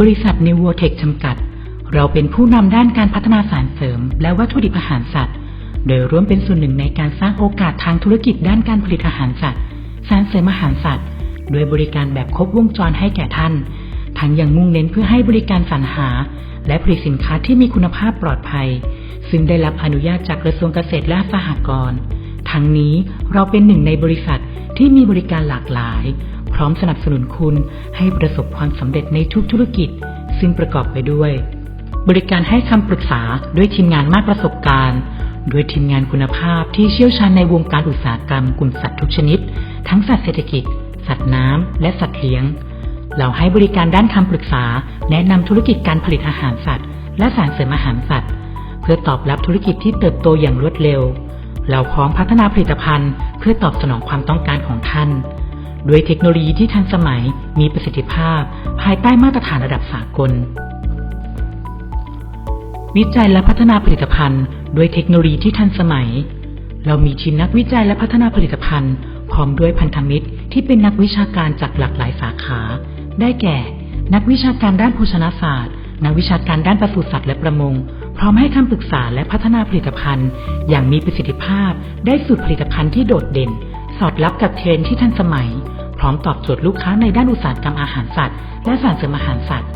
บริษัท n e w o t e c h จำกัด เราเป็นผู้นำด้านการพัฒนาสารเสริม และวัตถุดิบอาหารสัตว์ โดยร่วมเป็นส่วนหนึ่งในการสร้างโอกาสทางธุรกิจด้านการผลิตอาหารสัตว์ สารเสริมอาหารสัตว์ โดยบริการแบบครบวงจรให้แก่ท่าน ทั้งยังมุ่งเน้นเพื่อให้บริการสรรหา และผลิตสินค้าที่มีคุณภาพปลอดภัย ซึ่งได้รับอนุญาตจากกระทรวงเกษตรและสหกรณ์ ทั้งนี้เราเป็นหนึ่งในบริษัทที่มีบริการหลากหลาย พร้อมสนับสนุนคุณให้ประสบความสำเร็จในทุกธุรกิจ ซึ่งประกอบไปด้วย บริการให้คำปรึกษาด้วยทีมงานมากประสบการณ์โดยทีมงานคุณภาพที่เชี่ยวชาญในวงการอุตสาหกรรมกลุ่มสัตว์ทุกชนิด ทั้งสัตว์เศรษฐกิจ สัตว์น้ำ และสัตว์เลี้ยง เราให้บริการด้านคำปรึกษา แนะนำธุรกิจการผลิตอาหารสัตว์ และสารเสริมอาหารสัตว์ เพื่อตอบรับธุรกิจที่เติบโตอย่างรวดเร็ว เราพร้อมพัฒนาผลิตภัณฑ์ เพื่อตอบสนองความต้องการของท่าน ด้วยเทคโนโลยีที่ทันสมัยมีประสิทธิภาพ ภายใต้มาตรฐานระดับสากล วิจัยและพัฒนาผลิตภัณฑ์ ด้วยเทคโนโลยีที่ทันสมัย เรามีทีมนักวิจัยและพัฒนาผลิตภัณฑ์ พร้อมด้วยพันธมิตรที่เป็นนักวิชาการจากหลากหลายสาขา ได้แก่ นักวิชาการด้านโภชนาศาสตร์ นักวิชาการด้านปศุสัตว์และประมง พร้อมให้คำปรึกษาและพัฒนาผลิตภัณฑ์ อย่างมีประสิทธิภาพ ได้สูตรผลิตภัณฑ์ที่โดดเด่น สอดรับกับเทรนด์ที่ทันสมัย พร้อมตอบโจทย์ลูกค้าในด้านอุตสาหกรรมอาหารสัตว์ และสารเสริมอาหารสัตว์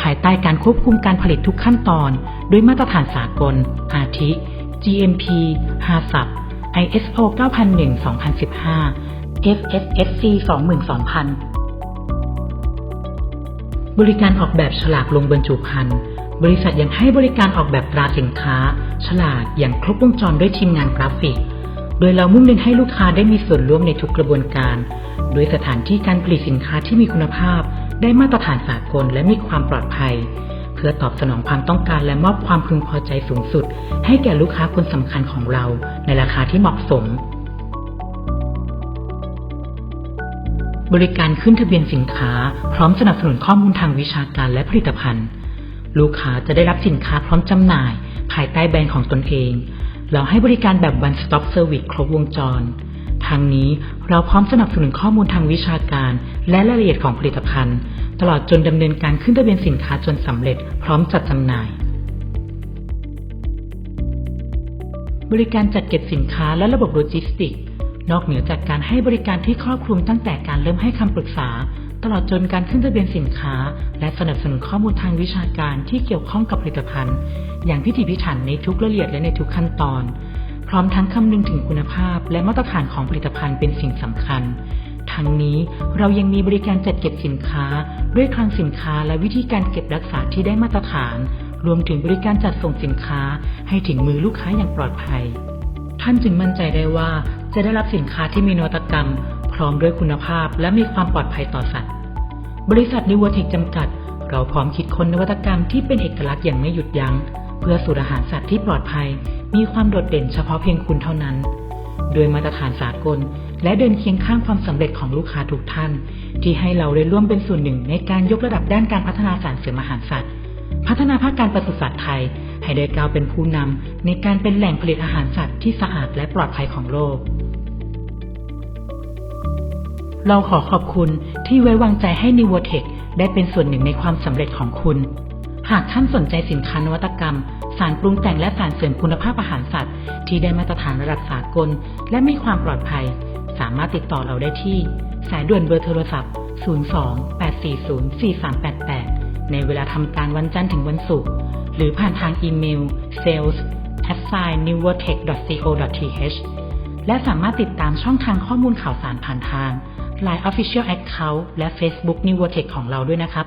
ภายใต้การควบคุมการผลิตทุกขั้นตอนด้วยมาตรฐานสากล อาทิ GMP HACCP ISO 9001-2015 FSSC 22000 บริการออกแบบฉลากลงบรรจุภัณฑ์บริษัทยังให้บริการออกแบบตราสินค้า ฉลากอย่างครบวงจรด้วยทีมงานกราฟิก โดยเรามุ่งเน้นให้ลูกค้าได้มีส่วนร่วมในทุกกระบวนการ โดยสถานที่การผลิตสินค้าที่มีคุณภาพ ได้มาตรฐานสากลและมีความปลอดภัย เพื่อตอบสนองความต้องการและมอบความพึงพอใจสูงสุด ให้แก่ลูกค้าคนสำคัญของเราในราคาที่เหมาะสม บริการขึ้นทะเบียนสินค้า พร้อมสนับสนุนข้อมูลทางวิชาการและผลิตภัณฑ์ ลูกค้าจะได้รับสินค้าพร้อมจำหน่าย ภายใต้แบรนด์ของตนเอง เราให้บริการแบบ one stop service ครบวงจร ทางนี้เราพร้อมสนับสนุนข้อมูลทางวิชาการ และรายละเอียดของผลิตภัณฑ์ ตลอดจนดำเนินการขึ้นทะเบียนสินค้าจนสำเร็จ พร้อมจัดจำหน่าย บริการจัดเก็บสินค้าและระบบโลจิสติกส์นอกเหนือจากการให้บริการที่ครอบคลุมตั้งแต่การเริ่มให้คำปรึกษา ตลอดจนการขึ้นทะเบียนสินค้า และสนับสนุนข้อมูลทางวิชาการที่เกี่ยวข้องกับผลิตภัณฑ์ อย่างพิถีพิถันในทุกรายละเอียดและในทุกขั้นตอน พร้อมทั้งคำนึงถึงคุณภาพและมาตรฐานของผลิตภัณฑ์เป็นสิ่งสำคัญ ทั้งนี้เรายังมีบริการจัดเก็บสินค้า ด้วยคลังสินค้าและวิธีการเก็บรักษาที่ได้มาตรฐาน รวมถึงบริการจัดส่งสินค้า ให้ถึงมือลูกค้าอย่างปลอดภัย ท่านจึงมั่นใจได้ว่าจะได้รับสินค้าที่มีนวัตกรรม พร้อมด้วยคุณภาพและมีความปลอดภัยต่อสัตว์ บริษัทนิวเทคจำกัด เราพร้อมคิดค้นนวัตกรรมที่เป็นเอกลักษณ์อย่างไม่หยุดยัง้ง เพื่อสูตรอาหารสัตว์ที่ปลอดภัยมีความโดดเด่นเฉพาะเพียงคุณเท่านั้น โดยมาตรฐานสากล และเดินเคียงข้างความสำเร็จของลูกค้าทุกท่าน ที่ให้เราได้ร่วมเป็นส่วนหนึ่งในการยกระดับด้านการพัฒนาสารเสริมอาหารสัตว์ พัฒนาภาคการปศุสัตว์ไทย ให้ได้ก้าวเป็นผู้นำในการเป็นแหล่งผลิตอาหารสัตว์ที่สะอาดและปลอดภัยของโลกเราขอขอบคุณที่ไว้วางใจให้ n i v o t e c h ได้เป็นส่วนหนึ่งในความสำเร็จของคุณ หากท่านสนใจสินค้านวัตกรรม สารปรุงแต่งและสารเสริมคุณภาพอาหารสัตว์ ที่ได้มาตรฐานระดับสากล และมีความปลอดภัย สามารถติดต่อเราได้ที่ สายด่วนเบอร์โทรศัพท์ 02-840-4388 ในเวลาทำการวันจันทร์ถึงวันศุกร์หรือผ่านทางอีเมล sales at sign n e w o t e c h co th และสามารถติดตามช่องทางข้อมูลข่าวสารผ่านทาง Line Official Account และ Facebook n e w o t e c h ของเราด้วยนะครับ